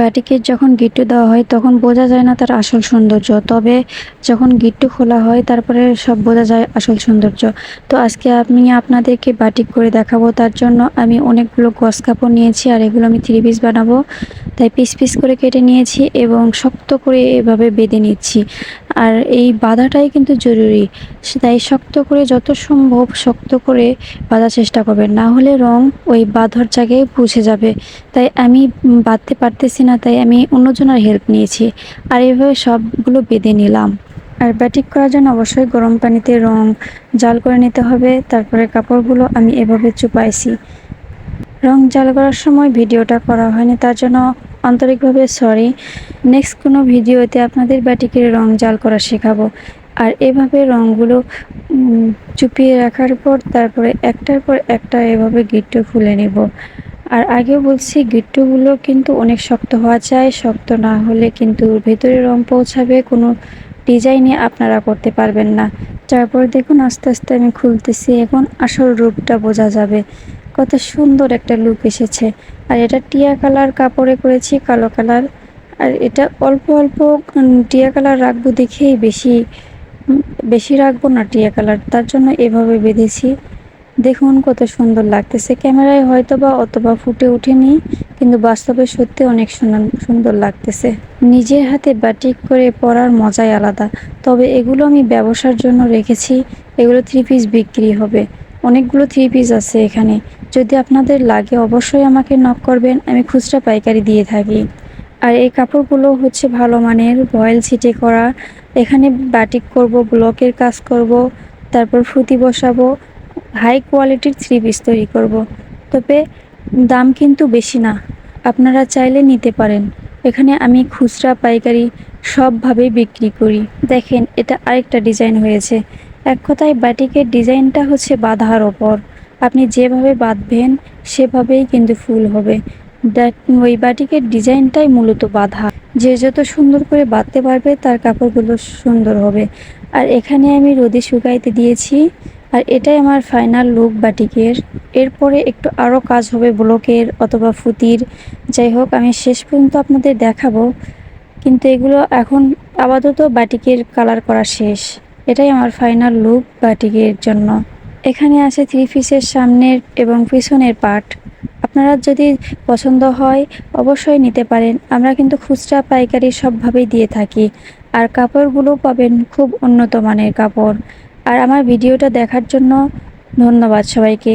বাটিকের যখন গিট্টু দেওয়া হয়, তখন বোঝা যায় না তার আসল সৌন্দর্য। তবে যখন গিট্টু খোলা হয়, তারপরে সব বোঝা যায় আসল সৌন্দর্য। তো আজকে আমি আপনাদেরকে বাটিক করে দেখাবো, তার জন্য আমি অনেকগুলো গস কাপড় নিয়েছি আর এগুলো আমি থ্রি পিস বানাবো। তাই পিস পিস করে কেটে নিয়েছি এবং শক্ত করে এভাবে বেঁধে নিচ্ছি। আর এই বাঁধাটাই কিন্তু জরুরি। তাই শক্ত করে যত সম্ভব শক্ত করে বাঁধার চেষ্টা করবেন। না হলে রং ওই বাঁধার জায়গায় পুষে যাবে। তাই আমি বাঁধতে পারতেছি না, তাই আমি অন্যজনের হেল্প নিয়েছি। আর এইভাবে সবগুলো বেঁধে নিলাম। আর ব্যাটিক করার জন্য অবশ্যই গরম পানিতে রং জাল করে নিতে হবে। তারপরে কাপড়গুলো আমি এভাবে চুপাইছি। রং জাল করার সময় ভিডিওটা করা হয়নি, তার জন্য আন্তরিকভাবে সরি নেক্সট কোনো ভিডিওতে আপনাদের ব্যাটিকের রং জাল করা শেখাবো। আর এভাবে রঙগুলো চুপিয়ে রাখার পর তারপরে একটার পর একটা এভাবে গিট্টু খুলে নেব। আর আগেও বলছি, গিট্টুগুলো কিন্তু অনেক শক্ত হওয়া চাই। শক্ত না হলে কিন্তু ভেতরে রং পৌঁছাবে, কোনো ডিজাইনে আপনারা করতে পারবেন না। তারপর দেখুন, আস্তে আস্তে আমি খুলতেছি। এখন আসল রূপটা বোঝা যাবে। কত সুন্দর একটা লুক এসেছে। আর এটা টিয়া কালার কাপড়ে করেছি, কালো কালার। আর এটা অল্প অল্প টিয়া কালার রাখব দেখেই বেশি বেশি রাখব না টিয়া কালার। তার জন্য এভাবে বেঁধেছি। দেখুন কত সুন্দর লাগতেছে। ক্যামেরায় হয়তো বা অতবা ফুটে ওঠেনি, কিন্তু বাস্তবে সত্যি অনেক সুন্দর লাগতেছে। নিজের হাতে বাটিক করে পরার মজাই আলাদা। তবে এগুলো আমি ব্যবসার জন্য রেখেছি। এগুলো থ্রি পিস বিক্রি হবে। অনেকগুলো থ্রি পিস আছে এখানে। যদি আপনাদের লাগে, অবশ্যই আমাকে নক করবেন, আমি খুচরা পাইকারি দিয়ে থাকি। আর এই কাপড়গুলো হচ্ছে ভালো মানের ভয়েল ছিটে করা। এখানে বাটিক করব, ব্লকের কাজ করব, তারপর ফুতি বসাবো হাই কোয়ালিটির থ্রি পিস তৈরি করব। তবে দাম কিন্তু বেশি না, আপনারা চাইলে নিতে পারেন। এখানে আমি খুচরা পাইকারি সবভাবেই বিক্রি করি। দেখেন, এটা আরেকটা ডিজাইন হয়েছে। এক কথায় বাটিকের ডিজাইনটা হচ্ছে বাঁধার ওপর। আপনি যেভাবে বাঁধবেন, সেভাবেই কিন্তু ফুল হবে। ওই বাটিকের ডিজাইনটাই মূলত বাঁধা। যে যত সুন্দর করে বাঁধতে পারবে, তার কাপড়গুলো সুন্দর হবে। আর এখানে আমি রোদে শুকাইতে দিয়েছি, আর এটাই আমার ফাইনাল লুক বাটিকের। এরপরে একটু আরও কাজ হবে ব্লকের অথবা ফুতির। যাই হোক, আমি শেষ পর্যন্ত আপনাদের দেখাবো। কিন্তু এগুলো এখন আপাতত বাটিকের কালার করা শেষ। এটাই আমার ফাইনাল লুক বাটিকের জন্য। এখানে আছে থ্রি পিসের সামনের এবং পিছনের পার্ট আপনারা যদি পছন্দ হয়, অবশ্যই নিতে পারেন। আমরা কিন্তু খুচরা পাইকারি সবভাবেই দিয়ে থাকি। আর কাপড়গুলো পাবেন খুব উন্নত মানের কাপড়। আর আমার ভিডিওটা দেখার জন্য ধন্যবাদ সবাইকে।